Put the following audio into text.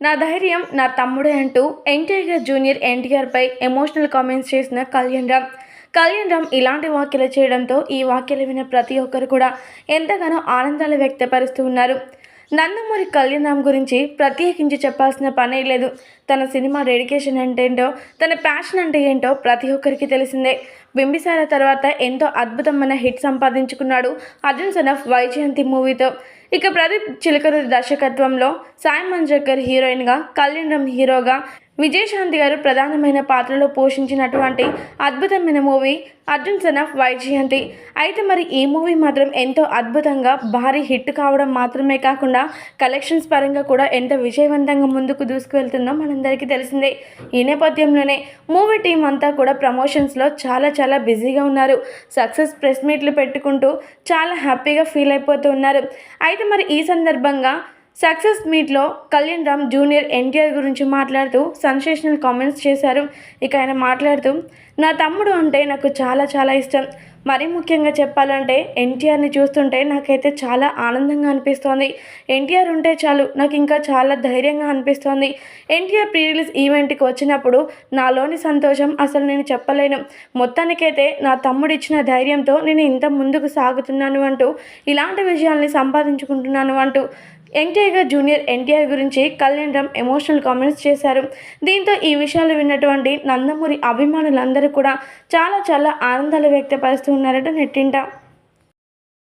నా ధైర్యం నా తమ్ముడే అంటూ ఎన్టీఆర్ జూనియర్ ఎన్టీఆర్పై ఎమోషనల్ కామెంట్స్ చేసిన కళ్యాణ్ రామ్. కళ్యాణ్ రామ్ ఇలాంటి వ్యాఖ్యలు చేయడంతో ఈ వ్యాఖ్యలు విన్న ప్రతి ఒక్కరు కూడా ఎంతగానో ఆనందాలు వ్యక్తపరుస్తూ ఉన్నారు. నందమూరి కళ్యాణ్ రామ్ గురించి ప్రత్యేకించి చెప్పాల్సిన పనే లేదు. తన సినిమా డెడికేషన్ అంటే ఏంటో తన ప్యాషన్ అంటే ఏంటో ప్రతి ఒక్కరికి తెలిసిందే. బింబిసార తర్వాత ఎంతో అద్భుతమైన హిట్ సంపాదించుకున్నాడు అర్జున్ సన్ ఆఫ్ వైజయంతి మూవీతో. ఇక ప్రదీప్ చిలకరూరి దర్శకత్వంలో సాయి మంజక్కర్ హీరోయిన్గా కళ్యాణ్ రామ్ హీరోగా విజయశాంతి గారు ప్రధానమైన పాత్రలో పోషించినటువంటి అద్భుతమైన movie Arjun son of Vyjayanthi. అయితే మరి ఈ మూవీ మాత్రం ఎంతో అద్భుతంగా భారీ హిట్ కావడం మాత్రమే కాకుండా కలెక్షన్స్ పరంగా కూడా ఎంత విజయవంతంగా ముందుకు దూసుకువెళ్తుందో మనందరికీ తెలిసిందే. ఈ నేపథ్యంలోనే మూవీ టీం అంతా కూడా ప్రమోషన్స్లో చాలా చాలా బిజీగా ఉన్నారు. సక్సెస్ ప్రెస్ మీట్లు పెట్టుకుంటూ చాలా హ్యాపీగా ఫీల్ అయిపోతూ ఉన్నారు. అయితే మరి ఈ సందర్భంగా సక్సెస్ మీట్లో కళ్యాణ్ రామ్ జూనియర్ ఎన్టీఆర్ గురించి మాట్లాడుతూ సెన్సేషనల్ కామెంట్స్ చేశారు. ఇక ఆయన మాట్లాడుతూ నా తమ్ముడు అంటే నాకు చాలా చాలా ఇష్టం. మరీ ముఖ్యంగా చెప్పాలంటే ఎన్టీఆర్ని చూస్తుంటే నాకైతే చాలా ఆనందంగా అనిపిస్తోంది. ఎన్టీఆర్ ఉంటే చాలు నాకు ఇంకా చాలా ధైర్యంగా అనిపిస్తోంది. ఎన్టీఆర్ ప్రీ రిలీజ్ ఈవెంట్కి వచ్చినప్పుడు నాలోని సంతోషం అసలు నేను చెప్పలేను. మొత్తానికైతే నా తమ్ముడు ఇచ్చిన ధైర్యంతో నేను ఇంత ముందుకు సాగుతున్నాను అంటూ ఇలాంటి విషయాల్ని సంపాదించుకుంటున్నాను అంటూ ఎన్టీఆర్ జూనియర్ ఎన్టీఆర్ గురించి కళ్యాణ్ రామ్ ఎమోషనల్ కామెంట్స్ చేశారు. దీంతో ఈ విషయాలు విన్నటువంటి నందమూరి అభిమానులందరూ కూడా చాలా చాలా ఆనందాలు వ్యక్తపరుస్తూ ఉన్నారట నెట్టింట.